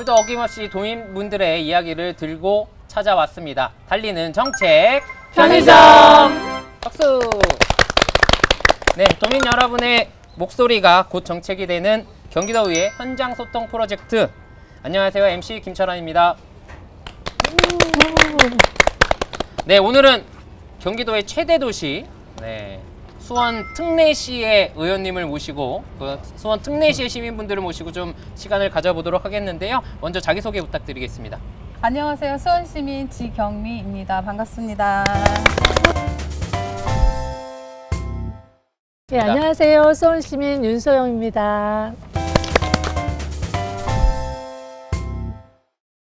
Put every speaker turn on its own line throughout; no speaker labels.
오늘도 어김없이 도민분들의 이야기를 들고 찾아왔습니다. 달리는 정책 편의점 박수. 네, 도민 여러분의 목소리가 곧 정책이 되는 경기도의회 현장 소통 프로젝트. 안녕하세요, MC 김철환입니다. 네, 오늘은 경기도의 최대 도시, 네, 수원 특례시의 의원님을 모시고 그 수원 특례시의 시민분들을 모시고 좀 시간을 가져보도록 하겠는데요. 먼저 자기 소개 부탁드리겠습니다.
안녕하세요. 수원시민 지경미입니다. 반갑습니다.
네, 안녕하세요. 수원시민 윤소영입니다.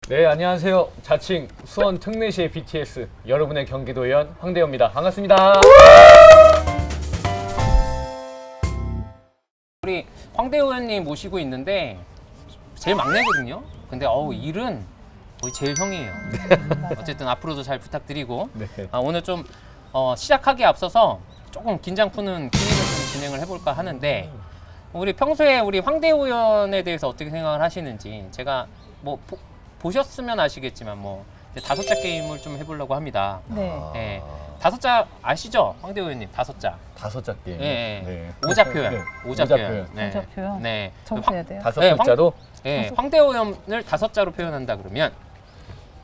네, 안녕하세요. 자칭 수원 특례시의 BTS 여러분의 경기도 의원 황대호입니다. 반갑습니다.
우리 황대 의원님 모시고 있는데 제일 막내거든요. 근데 어우 일은 거의 제일 형이에요. 어쨌든 앞으로도 잘 부탁드리고
네.
아, 오늘 좀 어, 시작하기에 앞서서 조금 긴장 푸는 기획을 좀 진행을 해볼까 하는데 우리 평소에 우리 황대 의원에 대해서 어떻게 생각을 하시는지 제가 뭐 보, 보셨으면 아시겠지만 뭐 이제 다섯자 게임을 좀 해보려고 합니다.
네.
네. 다섯자 아시죠, 황대 의원님? 다섯자.
다섯 자 게임.
예, 예.
네.
오자 표현.
네.
오자 표현. 네.
오자 표현?
네.
적어야 돼요.
다섯
네, 황-
글자로
예, 황대오염을 다섯 자로 표현한다 그러면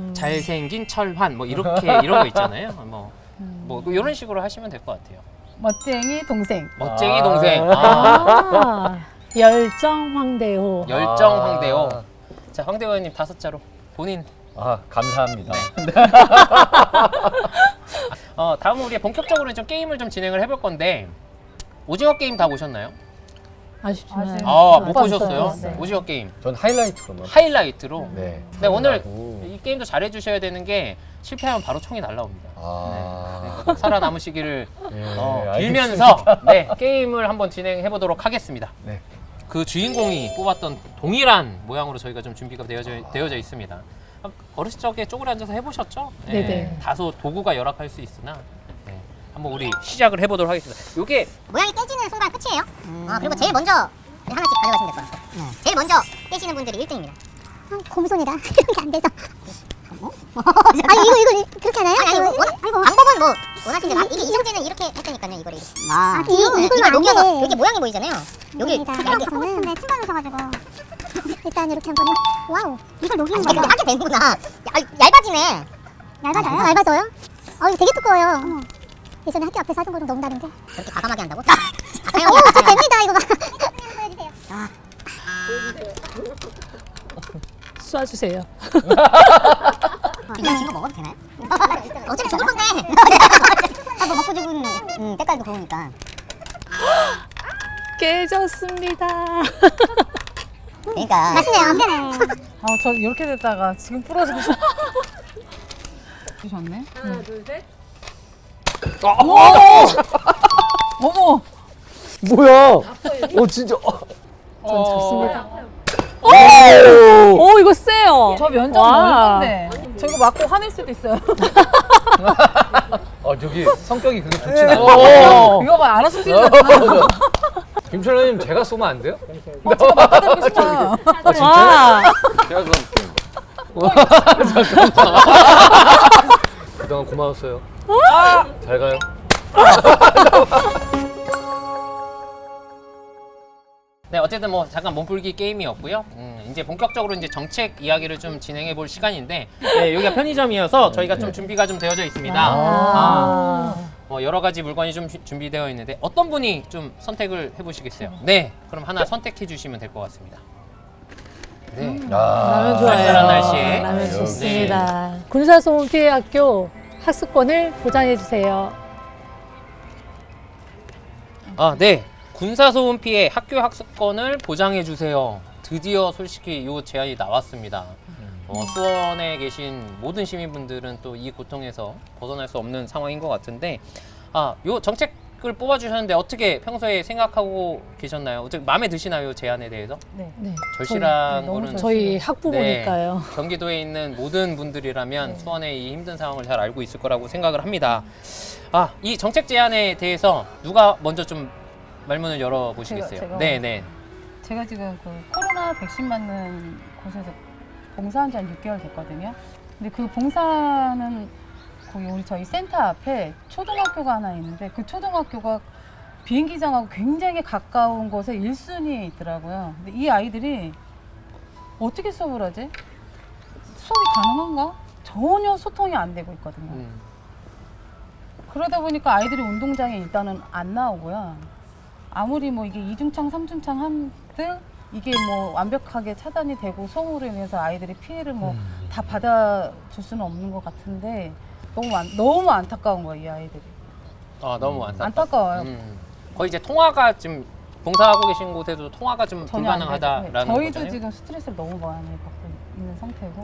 음.
잘생긴 철환 뭐 이렇게 이런 거 있잖아요. 뭐, 뭐 이런 식으로 하시면 될 것 같아요.
멋쟁이 동생.
멋쟁이
아.
동생, 아,
아, 열정 황대호.
열정
아.
황대오. 자, 황대오님 다섯 자로 본인.
아, 감사합니다.
네. 어, 다음은 우리 본격적으로 좀 게임을 좀 진행을 해볼 건데 오징어 게임 다 보셨나요?
아쉽지만.
아쉽-
아,
네.
못
봤어요.
보셨어요?
네.
오징어 게임
전 하이라이트로만.
하이라이트로.
네.
네, 오늘
하고.
이 게임도 잘해 주셔야 되는 게 실패하면 바로 총이 날라옵니다.
아.
네, 꼭 살아남으시기를
예,
어. 빌면서 네, 게임을 한번 진행해 보도록 하겠습니다.
네.
그 주인공이 뽑았던 동일한 모양으로 저희가 좀 준비가 되어져, 되어져 있습니다. 아, 어렸을 적에 쪼그려 앉아서 해보셨죠? 네,
네네.
다소 도구가 열악할 수 있으나 네, 한번 우리 시작을 해보도록 하겠습니다. 이게
모양이 깨지는 순간 끝이에요. 아 그리고 제일 먼저 하나씩 가져가시면 될 것 같아요. 제일 먼저 깨시는 분들이 1등입니다. 곰손이다. 이렇게 안 돼서. 아니 이거 이거 그렇게 하나요? 아니, 아니, 원, 방법은 뭐 원하시는 대로. 아, 이게 이정재는 이렇게 했다니까요. 이거를. 아, 이, 이걸 녹여서 여기 모양이 보이잖아요. 여기 얇게
저는 근데 침방울 셔가지고 일단 이렇게 한번 와우 이걸 녹이는
아,
거죠?
하게 되는구나. 야, 얇아지네.
얇아져요? 얇아져요? 어 이거 되게 두꺼워요 예전에 학교 앞에서 하던 거랑 너무 다른데
저렇게 과감하게 한다고?
오 저 됩니다 이거 봐 보여주세요
쏴주세요.
그냥 지금 먹어도 되나요? 어차피 죽을 건데. 아뭐 먹고 죽은 음, 때깔도 좋으니까.
깨졌습니다.
그러니까.
맛있네요 안 되네
아, 저 이렇게 됐다가 지금 부러지고 싶어. 주셨네. 하나, 둘, 셋. 어머!
뭐야? 어, 진짜. 어.
전 졌습니다.
오!
오, 이거 세요.
저 면접
와.
넓은데. 저 이거 맞고 화낼 수도 있어요.
어, 저기 성격이 그렇게 좋진 않아요.
어, 이거 봐, 알아서 뛰는 거.
김철호님 제가 쏘면 안 돼요?
받아들고 싶어요.
아, 진짜?
와,
제가 그럼 잠깐만. 그동안 고마웠어요. 잘 가요.
네, 어쨌든 뭐 잠깐 몸풀기 게임이었고요. 음, 이제 본격적으로 이제 정책 이야기를 좀 진행해 볼 시간인데 네, 여기가 편의점이어서 저희가 좀 준비가 좀 되어져 있습니다. 아,
아.
뭐 여러 가지 물건이 좀 주- 준비되어 있는데 어떤 분이 좀 선택을 해보시겠어요? 네, 그럼 하나 선택해 주시면 될 것 같습니다. 네.
라면 좋아요.
쌀쌀한 날씨에.
라면
네.
좋습니다. 군사소음 피해 학교 학습권을 보장해 주세요.
아, 네. 군사 소음 피해 학교 학습권을 보장해 주세요. 드디어 솔직히 이 제안이 나왔습니다. 어, 수원에 계신 모든 시민분들은 또 이 고통에서 벗어날 수 없는 상황인 것 같은데, 아, 요 정책을 뽑아주셨는데 어떻게 평소에 생각하고 계셨나요? 어떻게 마음에 드시나요, 이 제안에 대해서?
네.
네.
절실한
네, 너무
거는
저희 학부모니까요.
네, 경기도에 있는 모든 분들이라면 수원의 이 힘든 상황을 잘 알고 있을 거라고 생각을 합니다. 아, 이 정책 제안에 대해서 누가 먼저 좀 말문을 열어 보시겠어요?
제가- 제가.
네, 네.
제가 지금 그 코로나 백신 맞는 곳에서 봉사한 지 한 6개월 됐거든요. 근데 그 봉사는 거기 우리 저희 센터 앞에 초등학교가 하나 있는데 그 초등학교가 비행기장하고 굉장히 가까운 곳에 1순위에 있더라고요. 근데 이 아이들이 어떻게 수업을 하지? 수업이 가능한가? 전혀 소통이 안 되고 있거든요.
음.
그러다 보니까 아이들이 운동장에 일단은 안 나오고요. 아무리 뭐 이게 이중창, 삼중창 한들 이게 뭐 완벽하게 차단이 되고 소음으로 인해서 아이들이 피해를 뭐 다 받아줄 수는 없는 것 같은데 너무 안, 너무 안타까운 거예요, 이 아이들이.
아 너무 안타깝다.
안타까워요.
음. 거의 이제 통화가 지금 봉사하고 계신 곳에도 통화가 좀
전혀 안
불가능하다라는.
네, 저희도
거잖아요.
지금 스트레스를 너무 많이 받고 있는 상태고.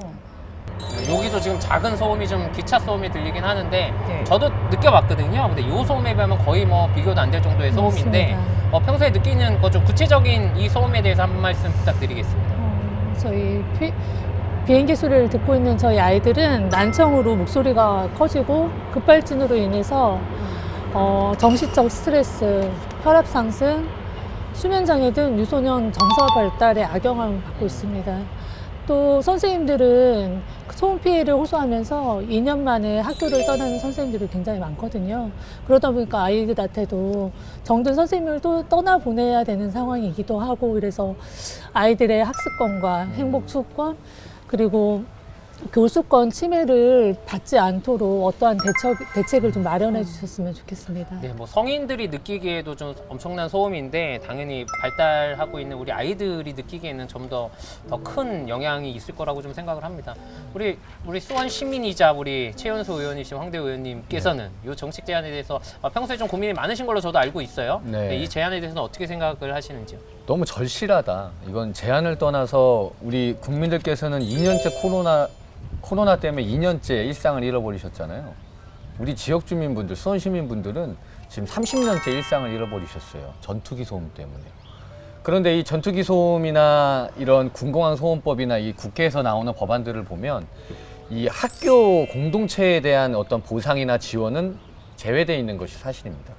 여기도 지금 작은 소음이 좀 기차 소음이 들리긴 하는데
네.
저도 느껴봤거든요. 근데 이 소음에 비하면 거의 뭐 비교도 안 될 정도의 소음인데
맞습니다.
어, 평소에 느끼는 거 좀 구체적인 이 소음에 대해서 한 말씀 부탁드리겠습니다.
어, 저희 피, 비행기 소리를 듣고 있는 저희 아이들은 난청으로 목소리가 커지고 급발진으로 인해서 어, 정신적 스트레스, 혈압 상승, 수면 장애 등 유소년 정서 발달에 악영향을 받고 있습니다. 또 선생님들은 그 소음 피해를 호소하면서 2년 만에 학교를 떠나는 선생님들이 굉장히 많거든요. 그러다 보니까 아이들한테도 정든 선생님을 또 떠나 보내야 되는 상황이기도 하고 그래서 아이들의 학습권과 행복 추구권 그리고 교수권 침해를 받지 않도록 어떠한 대책, 대책을 좀 마련해 주셨으면 좋겠습니다.
네, 뭐 성인들이 느끼기에도 좀 엄청난 소음인데 당연히 발달하고 있는 우리 아이들이 느끼기에는 좀 더 더 큰 영향이 있을 거라고 좀 생각을 합니다. 우리 우리 수원 시민이자 우리 최연소 의원이신 황대 의원님께서는 이 정책 제안에 대해서 어, 평소에 좀 고민이 많으신 걸로 저도 알고 있어요.
네.
네, 이 제안에 대해서는 어떻게 생각을 하시는지요?
너무 절실하다. 이건 제한을 떠나서 우리 국민들께서는 2년째 코로나 코로나 때문에 2년째 일상을 잃어버리셨잖아요. 우리 지역 주민분들, 수원 시민분들은 지금 30년째 일상을 잃어버리셨어요. 전투기 소음 때문에. 그런데 이 전투기 소음이나 이런 군공항 소음법이나 이 국회에서 나오는 법안들을 보면 이 학교 공동체에 대한 어떤 보상이나 지원은 제외되어 있는 것이 사실입니다.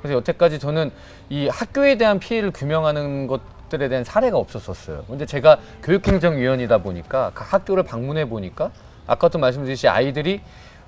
그래서 여태까지 저는 이 학교에 대한 피해를 규명하는 것들에 대한 사례가 없었었어요. 근데 제가 교육행정위원이다 보니까 각 학교를 방문해 보니까 아까도 말씀드렸듯이 아이들이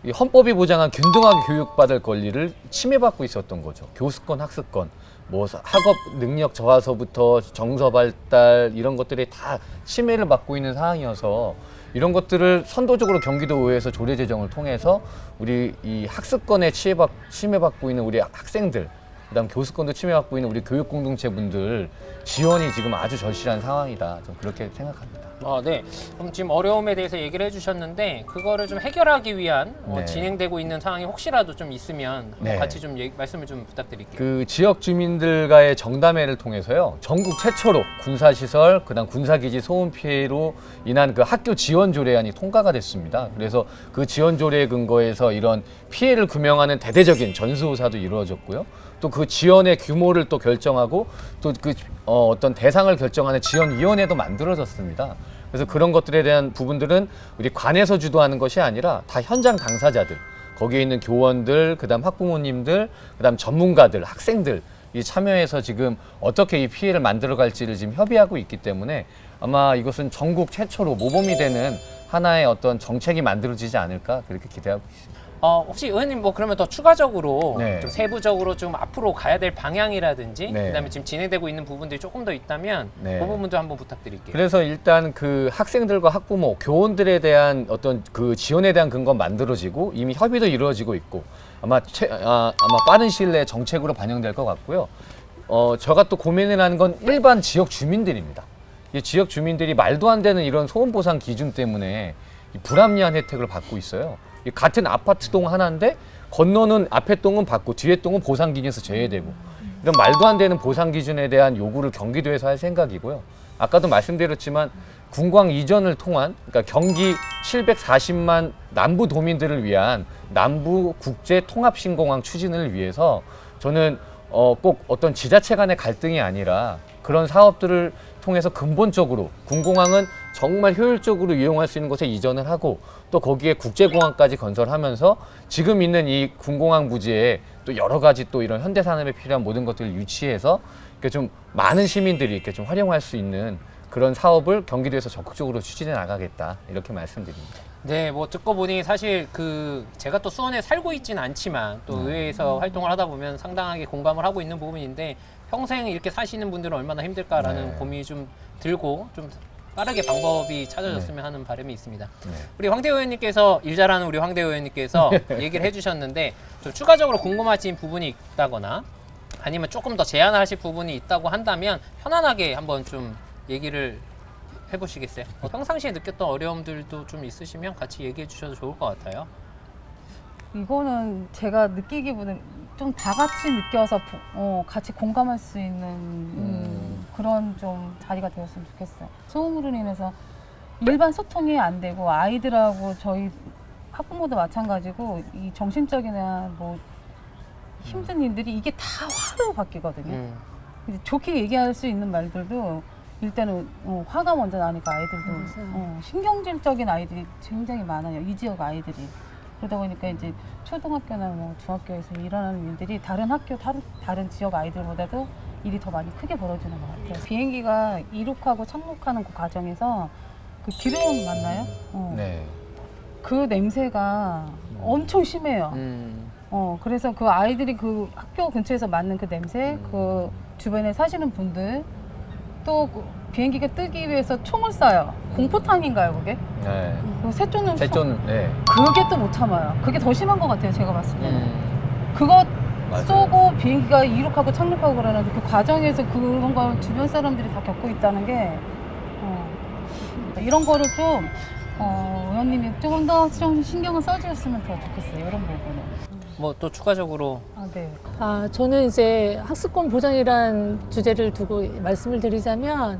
이 헌법이 보장한 균등하게 교육받을 권리를 침해받고 있었던 거죠. 교수권, 학습권, 뭐 학업 능력 저하서부터 정서 발달 이런 것들이 다 침해를 받고 있는 상황이어서 이런 것들을 선도적으로 경기도의회에서 조례 제정을 통해서 우리 이 학습권에 침해받, 침해받고 있는 우리 학생들 그다음 교수권도 침해받고 있는 우리 교육 공동체 분들 지원이 지금 아주 절실한 상황이다. 좀 그렇게 생각합니다.
아, 네. 그럼 지금 어려움에 대해서 얘기를 해주셨는데 그거를 좀 해결하기 위한 어,
네.
진행되고 있는 상황이 혹시라도 좀 있으면
네.
같이 좀 얘기- 말씀을 좀 부탁드릴게요.
그 지역 주민들과의 정담회를 통해서요 전국 최초로 군사 시설 그다음 군사 기지 소음 피해로 인한 그 학교 지원 조례안이 통과가 됐습니다. 그래서 그 지원 조례 근거에서 이런 피해를 규명하는 대대적인 전수조사도 이루어졌고요. 또 그 지원의 규모를 또 결정하고 또 그 어, 어떤 대상을 결정하는 지원위원회도 만들어졌습니다. 그래서 그런 것들에 대한 부분들은 우리 관에서 주도하는 것이 아니라 다 현장 당사자들 거기에 있는 교원들, 그다음 학부모님들, 그다음 전문가들, 학생들 이 참여해서 지금 어떻게 이 피해를 만들어갈지를 지금 협의하고 있기 때문에 아마 이것은 전국 최초로 모범이 되는 하나의 어떤 정책이 만들어지지 않을까 그렇게 기대하고 있습니다.
어, 혹시 의원님 뭐 그러면 더 추가적으로
네.
좀 세부적으로 좀 앞으로 가야 될 방향이라든지
네.
그다음에 지금 진행되고 있는 부분들이 조금 더 있다면
네.
그 부분도 한번 부탁드릴게요.
그래서 일단 그 학생들과 학부모, 교원들에 대한 어떤 그 지원에 대한 근거 만들어지고 이미 협의도 이루어지고 있고 아마 최, 아, 아마 빠른 시일 내에 정책으로 반영될 것 같고요. 어, 제가 또 고민을 하는 건 일반 지역 주민들입니다. 이 지역 주민들이 말도 안 되는 이런 소음 보상 기준 때문에 이 불합리한 혜택을 받고 있어요. 이 같은 아파트 동 하나인데 건너는 앞에 동은 받고 뒤에 동은 보상 기준에서 제외되고 이런 말도 안 되는 보상 기준에 대한 요구를 경기도에서 할 생각이고요. 아까도 말씀드렸지만 군광 이전을 통한 그러니까 경기 740만 남부 도민들을 위한 남부 국제 통합 신공항 추진을 위해서 저는 어, 꼭 어떤 지자체 간의 갈등이 아니라 그런 사업들을 통해서 근본적으로 군공항은 정말 효율적으로 이용할 수 있는 곳에 이전을 하고 또 거기에 국제공항까지 건설하면서 지금 있는 이 군공항 부지에 또 여러 가지 또 이런 현대 산업에 필요한 모든 것들을 유치해서 이렇게 좀 많은 시민들이 이렇게 좀 활용할 수 있는 그런 사업을 경기도에서 적극적으로 추진해 나가겠다 이렇게 말씀드립니다.
네, 뭐 듣고 보니 사실 그 제가 또 수원에 살고 있지는 않지만 또 의회에서 활동을 하다 보면 상당하게 공감을 하고 있는 부분인데 평생 이렇게 사시는 분들은 얼마나 힘들까라는
네.
고민이 좀 들고 좀 빠르게 방법이 찾아졌으면 하는 바람이 있습니다.
네.
우리 황대 의원님께서 일 잘하는 우리 황대 의원님께서 얘기를 해주셨는데 좀 추가적으로 궁금하신 부분이 있다거나 아니면 조금 더 제안하실 부분이 있다고 한다면 편안하게 한번 좀 얘기를 해보시겠어요? 어, 평상시에 느꼈던 어려움들도 좀 있으시면 같이 얘기해 주셔도 좋을 것 같아요.
이거는 제가 느끼기보다는 좀 다 같이 느껴서 보- 어, 같이 공감할 수 있는 음, 그런 좀 자리가 되었으면 좋겠어요. 소음으로 인해서 일반 소통이 안 되고 아이들하고 저희 학부모도 마찬가지고 이 정신적이나 뭐 힘든 일들이 이게 다 화로 바뀌거든요.
음,
이제 좋게 얘기할 수 있는 말들도 일단은 어, 화가 먼저 나니까 아이들도
맞아요.
어, 신경질적인 아이들이 굉장히 많아요. 이 지역 아이들이. 그러다 보니까 이제 초등학교나 뭐 중학교에서 일어나는 일들이 다른 학교, 다른, 다른 지역 아이들보다도 일이 더 많이 크게 벌어지는 것 같아요. 비행기가 이륙하고 착륙하는 그 과정에서 그 기름 맞나요? 어.
네.
그 냄새가 엄청 심해요.
음,
어, 그래서 그 아이들이 그 학교 근처에서 맡는 그 냄새, 그 주변에 사시는 분들, 또그 비행기가 뜨기 위해서 총을 쏴요. 공포탄인가요, 그게?
네.
그 새총은
제존 네.
그게 또 못 참아요. 그게 더 심한 것 같아요, 제가 봤을 때는.
음,
그거
맞아요.
쏘고 비행기가 이륙하고 착륙하고 그러는데 그 과정에서 그런 걸 주변 사람들이 다 겪고 있다는 게, 어, 이런 거를 좀, 어, 의원님이 조금 더 좀 신경을 써주셨으면 더 좋겠어요, 이런 부분은.
뭐 또 추가적으로
아, 네.
아, 저는 이제 학습권 보장이란 주제를 두고 말씀을 드리자면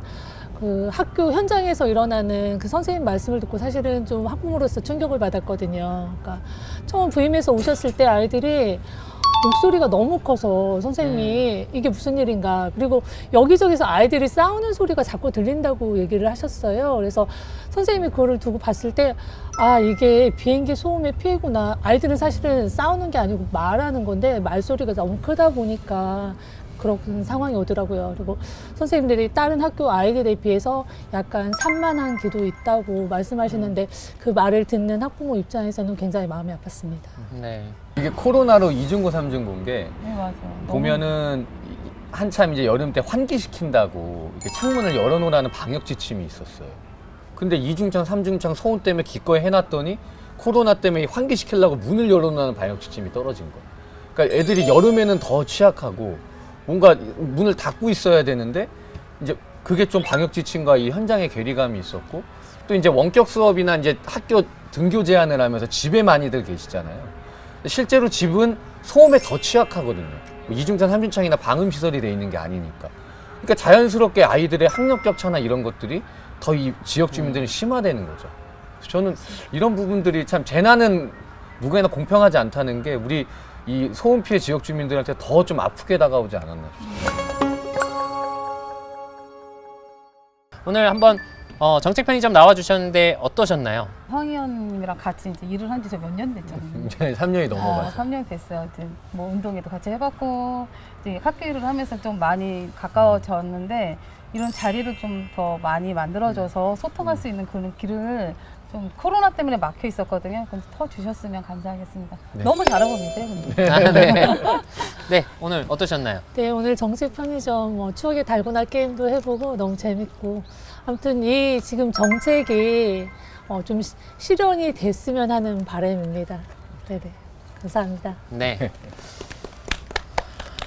그 학교 현장에서 일어나는 그 선생님 말씀을 듣고 사실은 좀 학부모로서 충격을 받았거든요. 그러니까 처음 부임해서 오셨을 때 아이들이 목소리가 너무 커서 선생님이 이게 무슨 일인가. 그리고 여기저기서 아이들이 싸우는 소리가 자꾸 들린다고 얘기를 하셨어요. 그래서 선생님이 그거를 두고 봤을 때, 아, 이게 비행기 소음의 피해구나. 아이들은 사실은 싸우는 게 아니고 말하는 건데, 말소리가 너무 크다 보니까 그런 상황이 오더라고요. 그리고 선생님들이 다른 학교 아이들에 비해서 약간 산만한 기도 있다고 말씀하시는데, 그 말을 듣는 학부모 입장에서는 굉장히 마음이 아팠습니다.
네.
이게 코로나로 이중고 삼중고인 게
네, 맞아요. 너무
보면은 이- 한참 이제 여름 때 환기시킨다고 이렇게 창문을 열어놓으라는 방역 지침이 있었어요. 근데 이중창, 삼중창 소음 때문에 기꺼이 해놨더니 코로나 때문에 환기시키려고 문을 열어놓으라는 방역 지침이 떨어진 거예요. 그러니까 애들이 여름에는 더 취약하고 뭔가 문을 닫고 있어야 되는데 이제 그게 좀 방역 지침과 이 현장의 괴리감이 있었고 또 이제 원격 수업이나 이제 학교 등교 제한을 하면서 집에 많이들 계시잖아요. 실제로 집은 소음에 더 취약하거든요. 뭐 이중창, 삼중창이나 방음 시설이 돼 있는 게 아니니까. 그러니까 자연스럽게 아이들의 학력 격차나 이런 것들이 더 이 지역 주민들이 심화되는 거죠. 그래서 저는 이런 부분들이 참 재난은 누구에나 공평하지 않다는 게 우리 이 소음 피해 지역 주민들한테 더 좀 아프게 다가오지 않았나 싶어요.
오늘 한번 어, 정책 편의점 나와 주셨는데 어떠셨나요?
황 의원님이랑 같이 이제 일을 한지몇년 됐잖아요.
이제 3년이
아,
넘어가서.
3년 됐어요. 이제 뭐 운동회도 같이 해봤고 이제 학교 일을 하면서 좀 많이 가까워졌는데 이런 자리를 좀 더 많이 만들어줘서 소통할 수 있는 그런 길을 좀 코로나 때문에 막혀 있었거든요. 그럼 터 주셨으면 감사하겠습니다.
네.
너무 잘하고 계세요, 근데.
아, 네. 네, 오늘 어떠셨나요?
네, 오늘 정책 편의점 뭐 추억의 달고나 게임도 해보고 너무 재밌고 아무튼 이 지금 정책이 어, 좀 시- 실현이 됐으면 하는 바람입니다. 네네. 감사합니다.
네.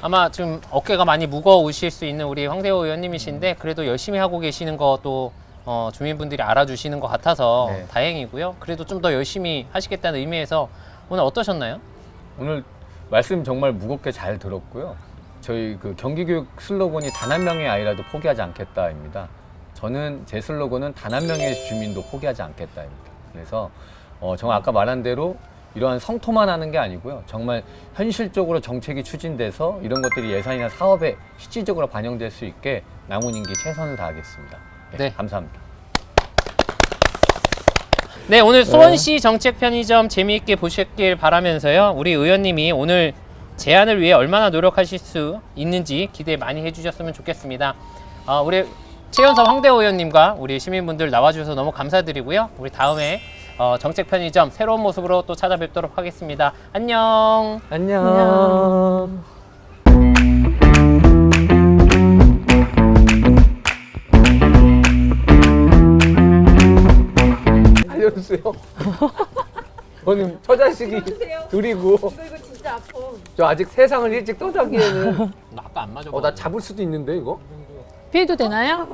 아마 지금 어깨가 많이 무거우실 수 있는 우리 황대호 의원님이신데 그래도 열심히 하고 계시는 것도 어, 주민분들이 알아주시는 것 같아서
네.
다행이고요. 그래도 좀 더 열심히 하시겠다는 의미에서 오늘 어떠셨나요?
오늘 말씀 정말 무겁게 잘 들었고요. 저희 그 경기교육 슬로건이 단 한 명의 아이라도 포기하지 않겠다입니다. 저는 제 슬로건은 단 한 명의 주민도 포기하지 않겠다입니다. 그래서 어, 정말 아까 말한 대로 이러한 성토만 하는 게 아니고요. 정말 현실적으로 정책이 추진돼서 이런 것들이 예산이나 사업에 실질적으로 반영될 수 있게 남은 임기 최선을 다하겠습니다. 네,
네.
감사합니다.
네, 오늘 수원시 정책 편의점 재미있게 보셨길 바라면서요. 우리 의원님이 오늘 제안을 위해 얼마나 노력하실 수 있는지 기대 많이 해주셨으면 좋겠습니다. 아, 우리 최연서 황대호 의원님과 우리 시민분들 나와주셔서 너무 감사드리고요. 우리 다음에 어, 정책 편의점 새로운 모습으로 또 찾아뵙도록 하겠습니다. 안녕.
안녕. 알려주세요. 저는 처자식이 둘이고. 이거 이거 진짜 아파. 저 아직 세상을 일찍 떠나기에는.
나 아까 안 맞아.
어 나 잡을 수도 있는데 이거?
피해도 되나요?